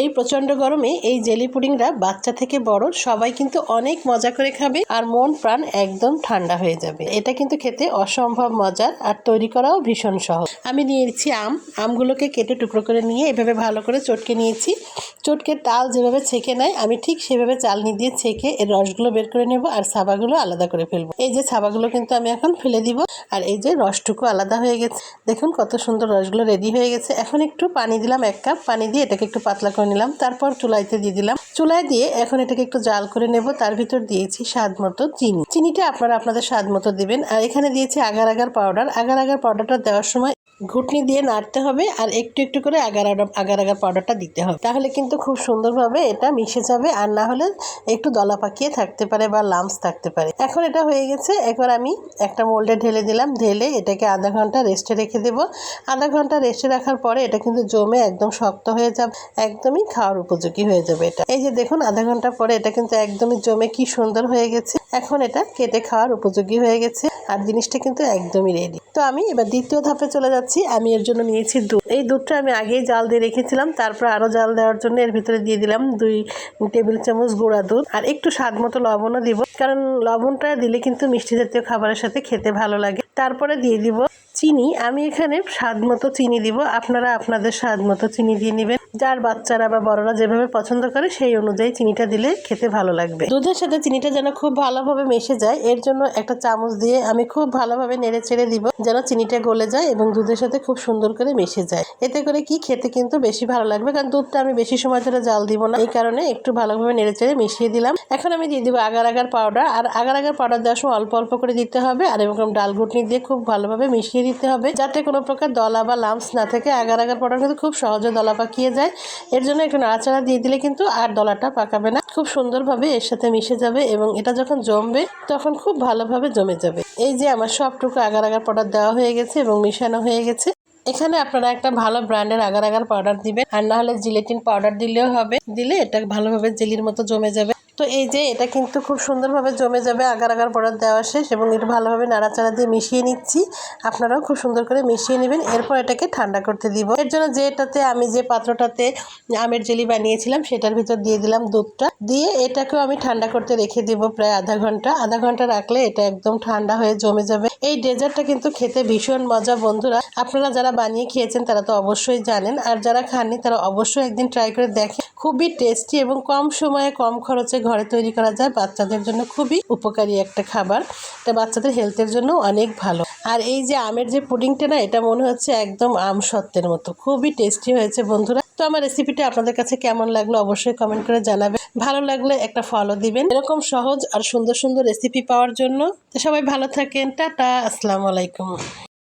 এই প্রচণ্ড গরমে এই জেলি পুডিংটা বাচ্চা থেকে বড়, সবাই কিন্তু অনেক মজা করে খাবে আর মন প্রাণ একদম ঠান্ডা হয়ে যাবে। এটা কিন্তু খেতে অসম্ভব মজার আর তৈরি করাও ভীষণ সহজ। আমি নিয়েছি আম। আমগুলোকে কেটে টুকরো করে নিয়ে এভাবে ভালো করে চটকে নিয়েছি। চটকে তাল যেভাবে ছেঁকে নেয়, আমি ঠিক সেভাবে চালনি দিয়ে ছেঁকে এর রসগুলো বের করে নেব আর সাবাগুলো আলাদা করে ফেলব। এই যে সাবাগুলো কিন্তু আমি এখন ফেলে দিব আর এই যে রসটুকু আলাদা হয়ে গেছে। দেখুন কত সুন্দর রসগুলো রেডি হয়ে গেছে। এখন একটু পানি দিলাম এক কাপ, পানি দিয়ে এটাকে একটু পাতলা করে নিলাম, তারপর চুলাইতে দিয়ে দিলাম। চুলাই দিয়ে এখন এটাকে একটু জাল করে নেব। তার ভিতর দিয়েছি স্বাদ মতো চিনি। চিনিটা আপনারা আপনাদের স্বাদ মতো দেবেন। আর এখানে দিয়েছি agar agar powder. Agar agar পাউডারটা দেওয়ার সময় ঘুটনি দিয়ে নাড়তে হবে আর একটু একটু করে আগার আগার আগার পাউডারটা দিতে হবে। তাহলে কিন্তু খুব সুন্দরভাবে এটা মিশে যাবে আর না হলে একটু দলা পাকিয়ে থাকতে পারে বা লামস থাকতে পারে। এখন এটা হয়ে গেছে, এবার আমি একটা মোল্ডে ঢেলে দিলাম। ঢেলে এটাকে আধা ঘণ্টা রেস্টে রেখে দেবো। আধা ঘণ্টা রেস্টে রাখার পরে এটা কিন্তু জমে একদম শক্ত হয়ে যাবে, একদমই খাওয়ার উপযোগী হয়ে যাবে এটা। এই যে দেখুন, আধা ঘণ্টা পরে এটা কিন্তু একদমই জমে কি সুন্দর হয়ে গেছে। এখন এটা কেটে খাওয়ার উপযোগী হয়ে গেছে আর জিনিসটা কিন্তু একদমই রেডি তো আমি এবার দ্বিতীয় ধাপে চলে যাচ্ছি। আমি এর জন্য নিয়েছি দুধ। এই দুধটা আমি আগেই জাল দিয়ে রেখেছিলাম, তারপর আরও জাল দেওয়ার জন্য এর ভিতরে দিয়ে দিলাম দুই টেবিল চামচ গুঁড়া দুধ আর একটু স্বাদ মতো লবণও দিব, কারণ লবণটা দিলে কিন্তু মিষ্টি জাতীয় খাবারের সাথে খেতে ভালো লাগে। তারপরে দিয়ে দিব চিনি, আমি এখানে স্বাদ মতো চিনি দিব, আপনারা আপনাদের স্বাদ মতো চিনি দিয়ে নেবেন। যার বাচ্চারা বা বড়রা যেভাবে পছন্দ করে সেই অনুযায়ী চিনিটা দিলে খেতে ভালো লাগবে। দুধের সাথে চিনিটা যেন খুব ভালোভাবে মিশে যায়, এর জন্য একটা চামচ দিয়ে আমি খুব ভালোভাবে নেড়ে চেড়ে দিব যেন চিনিটা গলে যায় এবং দুধের সাথে খুব সুন্দর করে মিশে যায়। এতে করে কি খেতে কিন্তু বেশি ভালো লাগবে, কারণ দুধটা আমি বেশি সময় ধরে জাল দিব না। এই কারণে একটু ভালোভাবে নেড়ে চেড়ে মিশিয়ে দিলাম। এখন আমি দিয়ে দিব আগার আগার পাউডার। আর আগার আগার পাউডার দেওয়ার সময় অল্প অল্প করে দিতে হবে আর এরকম ডাল ঘুটনি দিয়ে খুব ভালোভাবে মিশিয়ে দিতে হবে। যাতে কোনো প্রকার দলা বা লাম্পস না থাকে, আগার আগার পাউডার কিন্তু খুব সহজে দলা পাকিয়ে যায়। এর জন্য একটু নাড়াচাড়া দিয়ে দিলে কিন্তু আর দলাটা পাকাবে না। খুব সুন্দরভাবে এর সাথে মিশে যাবে এবং এটা যখন জমবে, তখন খুব ভালোভাবে জমে যাবে। এই যে আমার সবটুকু আগার আগার পাউডার দেওয়া হয়ে গেছে এবং মিশানো হয়ে গেছে। এখানে আপনারা একটা ভালো ব্র্যান্ডের আগার আগার পাউডার দিবেন। আর না হলে জিলেটিন পাউডার দিলেও হবে। দিলে এটা ভালোভাবে জেলির মতো জমে যাবে। তো এই যে এটা কিন্তু খুব সুন্দরভাবে জমে যাবে, আগার আগার পাউডার দেওয়া শেষ এবং এটা ভালোভাবে নাড়াচাড়া দিয়ে মিশিয়ে নিচ্ছি। আপনারাও খুব সুন্দর করে মিশিয়ে নেবেন, এরপর এটাকে ঠান্ডা করতে দিব। এর জন্য যেটাতে আমি যে পাত্রটাতে আমের জেলি বানিয়েছিলাম, সেটার ভিতর দিয়ে দিলাম দুধটা। দিয়ে এটাকেও আমি ঠান্ডা করতে রেখে দিব প্রায় আধা ঘণ্টা। আধা ঘণ্টা রাখলে এটা একদম ঠান্ডা হয়ে জমে যাবে। এই ডেজার্টটা কিন্তু খেতে ভীষণ মজা, বন্ধুরা। আপনারা যারা বানিয়ে খেয়েছেন, তারা তো অবশ্যই জানেন। আর যারা খাননি, তারা অবশ্যই একদিন ট্রাই করে দেখেন খুবই টেস্টি এবং কম সময়ে, কম খরচে ঘরে তৈরি করা যায় বাচ্চাদের জন্য খুবই উপকারী একটা খাবার। এটা বাচ্চাদের হেলথের জন্য অনেক ভালো। আর এই যে আমের যে পুডিংটা না, এটা মনে হচ্ছে একদম আম সত্যের মতো। খুবই টেস্টি হয়েছে বন্ধুরা। তো আমার রেসিপিটা আপনাদের কাছে কেমন লাগল অবশ্যই কমেন্ট করে জানাবেন। ভালো লাগলে একটা ফলো দিবেন। এরকম সহজ আর সুন্দর সুন্দর রেসিপি পাওয়ার জন্য। সবাই ভালো থাকেন। টাটা। আসসালামু আলাইকুম।